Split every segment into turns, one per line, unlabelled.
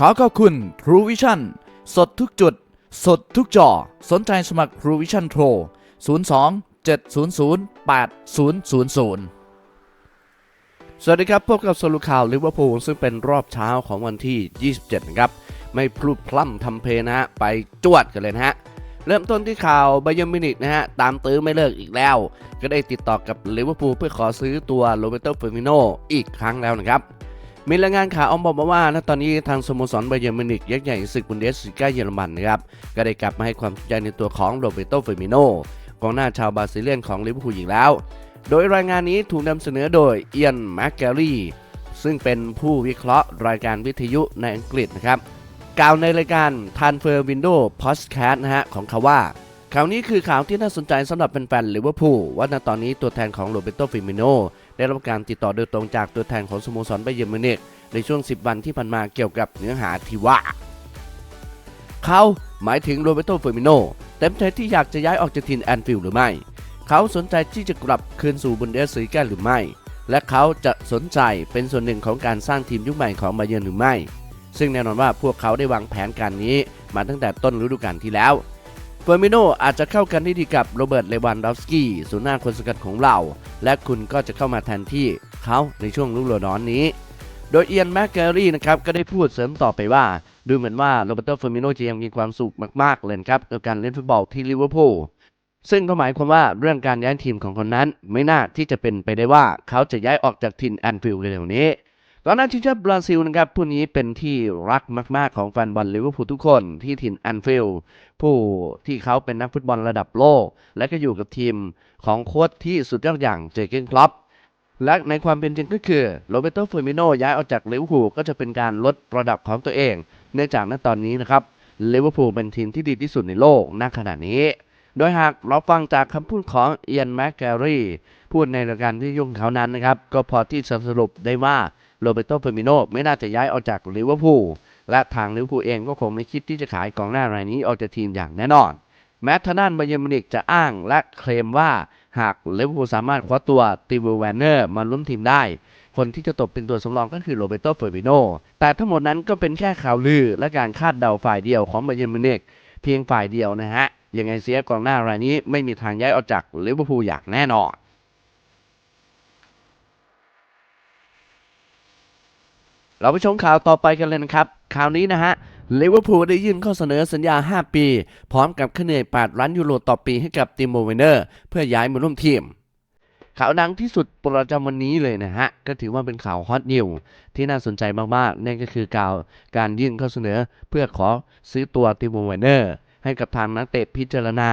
ขอขอบคุณ True Vision สดทุกจุด สดทุกจอ สนใจสมัคร True Vision โทร02 700 8000
สวัสดีครับ พบกับสรุปข่าวลิเวอร์พูลซึ่งเป็นรอบเช้าของวันที่ 27 นะครับ ไม่พลุดพล่ำทำเพลนะฮะ ไปจวดกันเลยนะฮะ เริ่มต้นที่ข่าวไบยอร์มินิกนะฮะ ตามตื้อไม่เลิกอีกแล้ว ก็ได้ติดต่อกับลิเวอร์พูลเพื่อขอซื้อตัวโรเบโตเฟอร์มิโนอีกครั้งแล้วนะครับ มีรายงานข่าวออกมาว่าณตอนนี้ทางสโมสรไบเยอร์มินิกยักษ์ใหญ่ศึกบุนเดสลิก้าเยอรมันนะครับก็ได้กลับมาให้ความสนใจในตัวของโรเบโตเฟอร์มิโนกองหน้าชาวบราซิเลียนของลิเวอร์พูลอีกแล้ว โดยรายงานนี้ถูกนำเสนอโดยเอียนแมคแกรีซึ่งเป็นผู้วิเคราะห์รายการวิทยุในอังกฤษนะครับกล่าวในรายการ Transfer Window Podcast นะฮะของเขาว่าข่าวนี้คือข่าวที่น่าสนใจสำหรับแฟนๆลิเวอร์พูลว่าณตอนนี้ตัวแทนของโรเบโตฟิมิโน ได้รับการติดต่อโดยตรงจากตัวแทนของสโมสรไบเยอร์มิวนิกในช่วง 10 วันที่ผ่านมาเกี่ยวกับเนื้อหาที่ว่า เขาหมายถึงโรเบโตเฟอร์มิโนเต็มใจที่อยากจะย้ายออกจากทีมแอนฟิลด์หรือไม่ เขาสนใจที่จะกลับคืนสู่บุนเดสลีกาหรือไม่ และเขาจะสนใจเป็นส่วนหนึ่งของการสร้างทีมยุคใหม่ของบาเยิร์หรือไม่ ซึ่งแน่นอนว่าพวกเขาได้วางแผนการนี้มาตั้งแต่ต้นฤดูกาลที่แล้ว เฟอร์มิโนอาจจะเข้ากันได้ดีกับโรเบิร์ต เลวันดอฟสกี้ศูนย์หน้าคนสกัดของเรา และคุณก็จะเข้ามาแทนที่เขาในช่วงฤดูร้อนนี้ โดยเอียนแมคแกอรี่นะครับก็ได้พูดเสริมต่อไปว่า ดูเหมือนว่าโรเบิร์ตเฟอร์มิโนจะยังมีความสุขมากๆเลยครับกับการเล่นฟุตบอลที่ลิเวอร์พูลซึ่งก็หมายความว่าเรื่องการย้ายทีมของคนนั้น ไม่น่าที่จะเป็นไปได้ว่าเขาจะย้ายออกจากทีมแอนฟิลด์เร็วนี้ ก่อนหน้าทีมชาติบราซิลนะครับผู้นี้เป็นที่รักมากๆของแฟนบอลลิเวอร์พูลทุกคนที่ทีมแอนฟิลด์ผู้ที่เขาเป็นนักฟุตบอลระดับโลก และก็อยู่กับทีมของโค้ชที่สุดยอดอย่างเจเกนคล็อปและในความเป็นจริงก็คือโรเบโตฟอร์มิโนย้ายออกจากลิเวอร์พูลก็จะเป็นการลดระดับของตัวเอง เนื่องจากณตอนนี้นะครับลิเวอร์พูลเป็นทีมที่ดีที่สุดในโลกณขณะนี้ โดยหากเราฟังจากคำพูดของเอียนแมคแกรีพูดในรายการที่ยุ่งเขานั้นนะครับ ก็พอที่จะสรุปได้ว่า โรเบโตเฟอร์มิโนไม่น่าจะย้ายออกจากลิเวอร์พูลและทางลิเวอร์พูลเองก็คงไม่คิดที่จะขายกองหน้ารายนี้ออกจากทีมอย่างแน่นอน แม้ทางด้านบาเยอร์มินิกจะอ้างและเคลมว่าหากลิเวอร์พูลสามารถคว้าตัวติวแวนเนอร์มาลุ้นทีมได้ คนที่จะตกเป็นตัวสำรองก็คือโรเบโตเฟอร์มิโนแต่ทั้งหมดนั้นก็เป็นแค่ข่าวลือและการคาดเดาฝ่ายเดียวของบาเยอร์มินิกเพียงฝ่ายเดียวนะฮะยังไงเสียกองหน้ารายนี้ไม่มีทางย้ายออกจากลิเวอร์พูลอย่างแน่นอน เราไปชมข่าวต่อไปกันเลยนะครับข่าวนี้นะฮะลิเวอร์พูลได้ยื่นข้อเสนอสัญญา 5 ปี พร้อมกับค่าเหนื่อย8ล้านยูโรต่อปีให้กับติโมเวนเนอร์ เพื่อย้ายมาร่วมทีม ข่าวดังที่สุดประจำวันนี้เลยนะฮะ ก็ถือว่าเป็นข่าวฮอตนิวที่น่าสนใจมากๆ นั่นก็คือการการยื่นข้อเสนอเพื่อขอซื้อตัวติโมเวนเนอร์ ให้กับทางนักเตะพิจารณา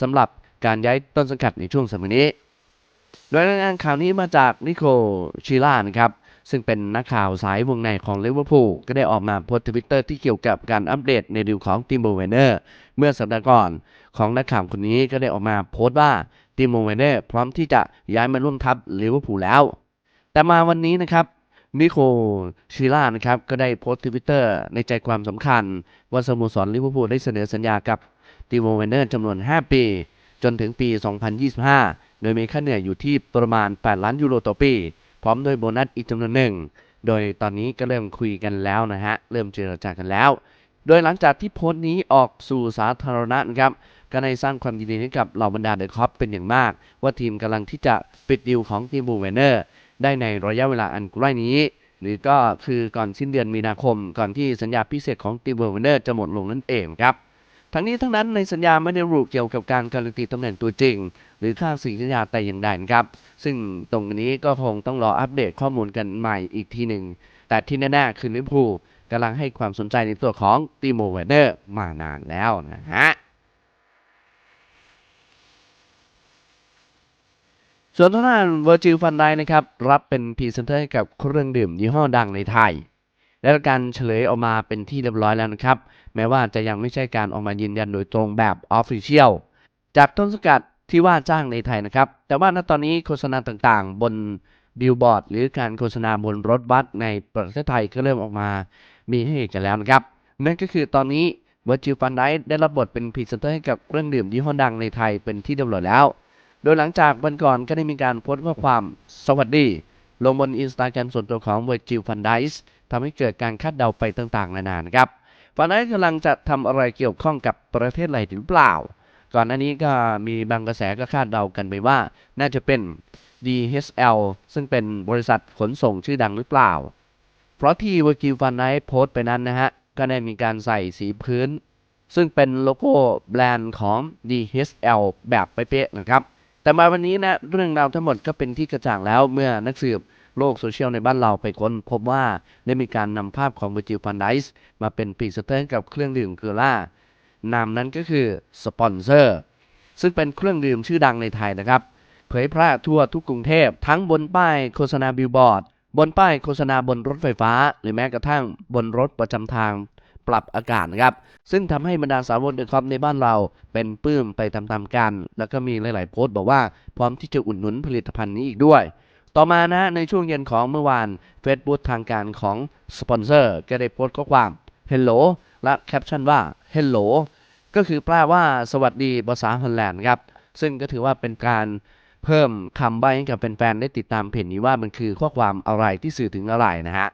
สำหรับการย้ายต้นสังกัดในช่วงสมัยนี้ โดยรายงานข่าวนี้มาจากนิโคชิล่านะครับ ซึ่งเป็นนักข่าวสายวงในของลิเวอร์พูลก็ได้ออกมาโพสต์ทวิตเตอร์ที่เกี่ยวกับการอัปเดตในดีลของติโมเวนเนอร์เมื่อสัปดาห์ก่อนของนักข่าวคนนี้ก็ได้ออกมาโพสต์ว่าติโมเวนเนอร์พร้อมที่จะย้ายมาร่วมทัพลิเวอร์พูลแล้ว แต่มาวันนี้นะครับนิโคชิล่านะครับก็ได้โพสต์ทวิตเตอร์ในใจความสำคัญ ว่าสโมสรลิเวอร์พูลได้เสนอสัญญากับติโมเวนเนอร์จำนวน 5 ปี จนถึงปี 2025 โดยมีค่าเหนื่อยอยู่ที่ประมาณ 8 ล้านยูโรต่อปี พร้อมด้วยโบนัสอีกจำนวนหนึ่ง โดยตอนนี้ก็เริ่มคุยกันแล้วนะฮะ เริ่มเจรจากันแล้ว โดยหลังจากที่โพสต์นี้ออกสู่สาธารณะนะครับ ก็ได้สร้างความยินดีให้กับเหล่าบรรดาเดอะคอปเป็นอย่างมาก ว่าทีมกำลังที่จะปิดดีลของทีมบูเวเนอร์ได้ในระยะเวลาอันใกล้นี้หรือก็คือก่อนสิ้นเดือนมีนาคมก่อนที่สัญญาพิเศษของทีมบูเวนเนอร์จะหมดลงนั่นเองครับ ทั้งนี้ทั้งนั้นในสัญญาไม่ได้ระบุเกี่ยวกับการการันตีตำแหน่งตัวจริง หรือค่าสิ่งสัญญาแต่อย่างใดนะครับ ซึ่งตรงนี้ก็คงต้องรออัปเดตข้อมูลกันใหม่อีกทีหนึ่ง แต่ที่แน่ๆคือลิเวอร์พูลกำลังให้ความสนใจในตัวของติโมเวนเนอร์มานานแล้วนะฮะส่วนทางด้านเวอร์จิลฟันไดนะครับ รับเป็นพรีเซนเตอร์ให้กับเครื่องดื่มยี่ห้อดังในไทย และการเฉลยออกมาเป็นที่เรียบร้อยแล้วนะครับ แม้ว่าจะยังไม่ใช่การออกมายืนยันโดยตรงแบบออฟฟิเชียลจากต้นสังกัดที่ว่าจ้างในไทยนะครับ แต่ว่าณตอนนี้โฆษณาต่างๆ บนบิลบอร์ดหรือการโฆษณาบนรถบัสในประเทศไทยก็เริ่มออกมามีให้เห็นกันแล้วนะครับ นั่นก็คือตอนนี้ Virgil van Dijk ได้รับบทเป็นพรีเซนเตอร์ให้กับเครื่องดื่มยี่ห้อดังในไทยเป็นที่เรียบร้อยแล้ว โดยหลังจากวันก่อนก็ได้มีการโพสต์ข้อความสวัสดี ลงบนอินสตาแกรมส่วนตัวของ Virgil van Dijk ทำให้เกิดการคาดเดาไปต่างๆ นานานะครับฟานไดกำลังจะทำอะไรเกี่ยวข้องกับประเทศอะไรหรือเปล่า ก่อนหน้านี้ก็มีบางกระแสก็คาดเดากันไปว่า น่าจะเป็น DHL ซึ่งเป็นบริษัทขนส่งชื่อดังหรือเปล่า เพราะที่ว i กิฟันไนโพสต์ไปนั้นนะฮะ ก็ได้มีการใส่สีพื้น ซึ่งเป็นโลโก้แบรนด์ของ DHL แบบเป๊ะๆนะครับ แต่มาวันนี้นะเรื่องราวทั้งหมดก็เป็นที่กระจ่างแล้วเมื่อนักสืบ โลกโซเชียลในบ้านเราไปค้นพบว่าได้มีการนำภาพของ Virgil van Dijk มาเป็นพรีเซนเตอร์กับเครื่องดื่มเกลือล่านามนั้นก็คือสปอนเซอร์ซึ่งเป็นเครื่องดื่มชื่อดังในไทยนะครับ เผยแพร่ทั่วทุกกรุงเทพ ทั้งบนป้ายโฆษณาบิลบอร์ด บนป้ายโฆษณาบนรถไฟฟ้า หรือแม้กระทั่งบนรถประจำทางปรับอากาศนะครับ ซึ่งทำให้บรรดาสาวกเดอะคอปในบ้านเราเป็นปลื้มไปตามๆกัน แล้วก็มีหลายๆโพสต์บอกว่าพร้อมที่จะอุดหนุนผลิตภัณฑ์นี้อีกด้วย ต่อมานะในช่วงเย็นของเมื่อวาน Facebook ทางการของสปอนเซอร์ก็ได้โพสต์ข้อความ Hello และแคปชั่นว่า Hello ก็คือแปลว่าสวัสดีภาษาฮอลแลนด์ครับ ซึ่งก็ถือว่าเป็นการเพิ่มคำใบ้ให้กับแฟนๆได้ติดตามเพจนี้ว่ามันคือข้อความอะไรที่สื่อถึงอะไรนะฮะ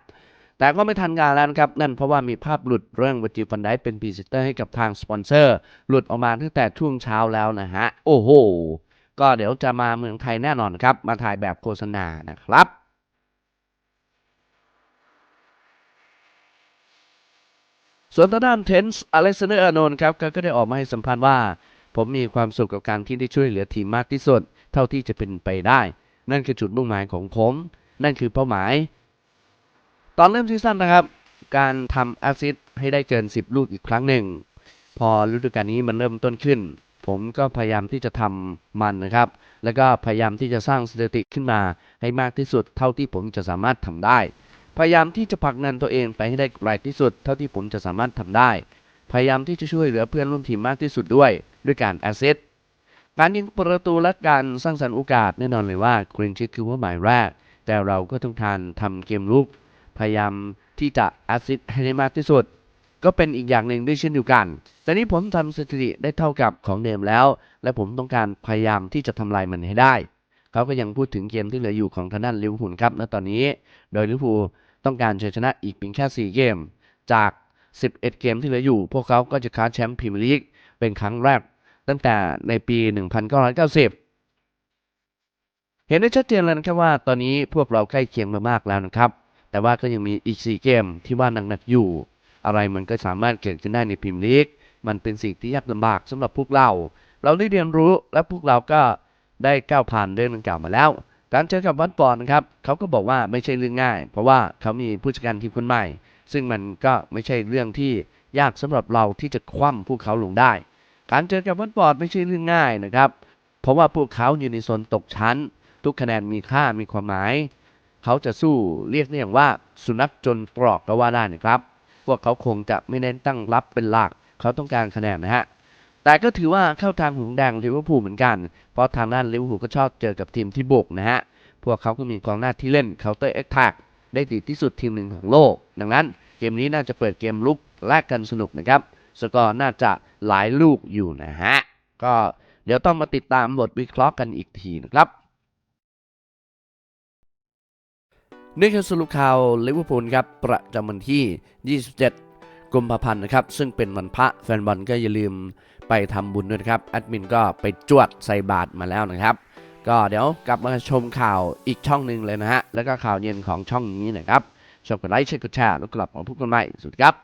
แต่ก็ไม่ทันการแล้วนะครับ นั่นเพราะว่ามีภาพหลุดเรื่องวัจิฟันได้เป็นพรีเซนเตอร์ให้กับทางสปอนเซอร์ หลุดออกมาตั้งแต่ช่วงเช้าแล้วนะฮะ โอ้โห ก็เดี๋ยวจะมาเมืองไทยแน่นอนครับ มาถ่ายแบบโฆษณานะครับส่วนทางด้านเทนส์อเล็กซานเดอร์อานนท์ครับก็ได้ออกมาให้สัมภาษณ์ว่า ผมมีความสุขกับการที่ได้ช่วยเหลือทีมมากที่สุด เท่าที่จะเป็นไปได้ นั่นคือจุดมุ่งหมายของผม นั่นคือเป้าหมาย ตอนเริ่มซีซั่นนะครับ การทำแอสซิสให้ได้เกิน 10 ลูกอีกครั้งหนึ่ง พอฤดูกาลนี้มันเริ่มต้นขึ้น ผมก็พยายามที่จะทำมันนะครับ แล้วก็พยายามที่จะสร้างสถิติขึ้นมาให้มากที่สุด เท่าที่ผมจะสามารถทำได้ พยายามที่จะผลักดันตัวเองไปให้ได้ไกลที่สุด เท่าที่ผมจะสามารถทำได้ พยายามที่จะช่วยเหลือเพื่อนร่วมทีมมากที่สุดด้วย ด้วยการแอสเซทการยิงประตูและการสร้างสรรค์โอกาสแน่นอนเลยว่าครินชิตคือเป้าหมายแรก แต่เราก็ต้องการทำเกมลุกพยายามที่จะแอสซิสให้ได้มากที่สุด ก็เป็นอีกอย่างหนึ่งด้วยเช่นเดียวกัน แต่นี้ผมทำสถิติได้เท่ากับของเดิมแล้ว และผมต้องการพยายามที่จะทำลายมันให้ได้ เขาก็ยังพูดถึงเกมที่เหลืออยู่ของทางด้านลิเวอร์พูลครับณตอนนี้ โดยลิเวอร์พูลต้องการชัยชนะอีกเพียงแค่ 4 เกม จาก 11 เกมที่เหลืออยู่ พวกเขาก็จะคว้าแชมป์พรีเมียร์ลีกเป็นครั้งแรก ตั้งแต่ในปี 1990เห็นได้ชัดเจนเลยนะครับว่าตอนนี้พวกเราใกล้เคียงมามากแล้วนะครับ แต่ว่าก็ยังมีอีก 4 เกมที่ว่าหนักๆอยู่ อะไรมันก็สามารถเกิดขึ้นได้ในพรีเมียร์ลีกมันเป็นสิ่งที่ยากลำบากสำหรับพวกเรา เราได้เรียนรู้และพวกเราก็ได้ก้าวผ่านเรื่องดังกล่าวมาแล้ว การเจอกับวัตฟอร์ดนะครับเขาก็บอกว่าไม่ใช่เรื่องง่าย เพราะว่าเขามีผู้จัดการทีมคนใหม่ ซึ่งมันก็ไม่ใช่เรื่องที่ยากสำหรับเราที่จะคว่ำพวกเขาลงได้ การเจอกับวัตฟอร์ดไม่ใช่เรื่องง่ายนะครับ เพราะว่าพวกเขาอยู่ในโซนตกชั้น ทุกคะแนนมีค่ามีความหมาย เขาจะสู้เรียกได้อย่างว่าสุนัขจนตรอกก็ว่าได้นะครับ วกเขาคงจะไม่เน้นตั้งรับเป็นหลัก เขาต้องการคะแนนนะฮะ แต่ก็ถือว่าเข้าทางหงแดงลิเวอร์พูลเหมือนกัน เพราะทางด้านลิเวอร์พูลก็ชอบเจอกับทีมที่บุกนะฮะ พวกเขาก็มีกองหน้าที่เล่น counter attack ได้ดีที่สุดทีมหนึ่งของโลก ดังนั้นเกมนี้น่าจะเปิดเกมลุกแลกกันสนุกนะครับ สกอร์น่าจะหลายลูกอยู่นะฮะ ก็เดี๋ยวต้องมาติดตามบทวิเคราะห์กันอีกทีนะครับ นี่คือสรุปข่าวลิเวอร์พูลครับประจำวันที่ 27 กุมภาพันธ์นะครับซึ่งเป็นวันพระแฟนบอลก็อย่าลืมไปทำบุญด้วยครับแอดมินก็ไปจวดใส่บาตรมาแล้วนะครับ ก็เดี๋ยวกลับมาชมข่าวอีกช่องหนึ่งเลยนะฮะแล้วก็ข่าวเย็นของช่องนี้นะครับชอบกดไลค์แชร์กดแชร์แล้วกลับมาพบกันใหม่สุดครับ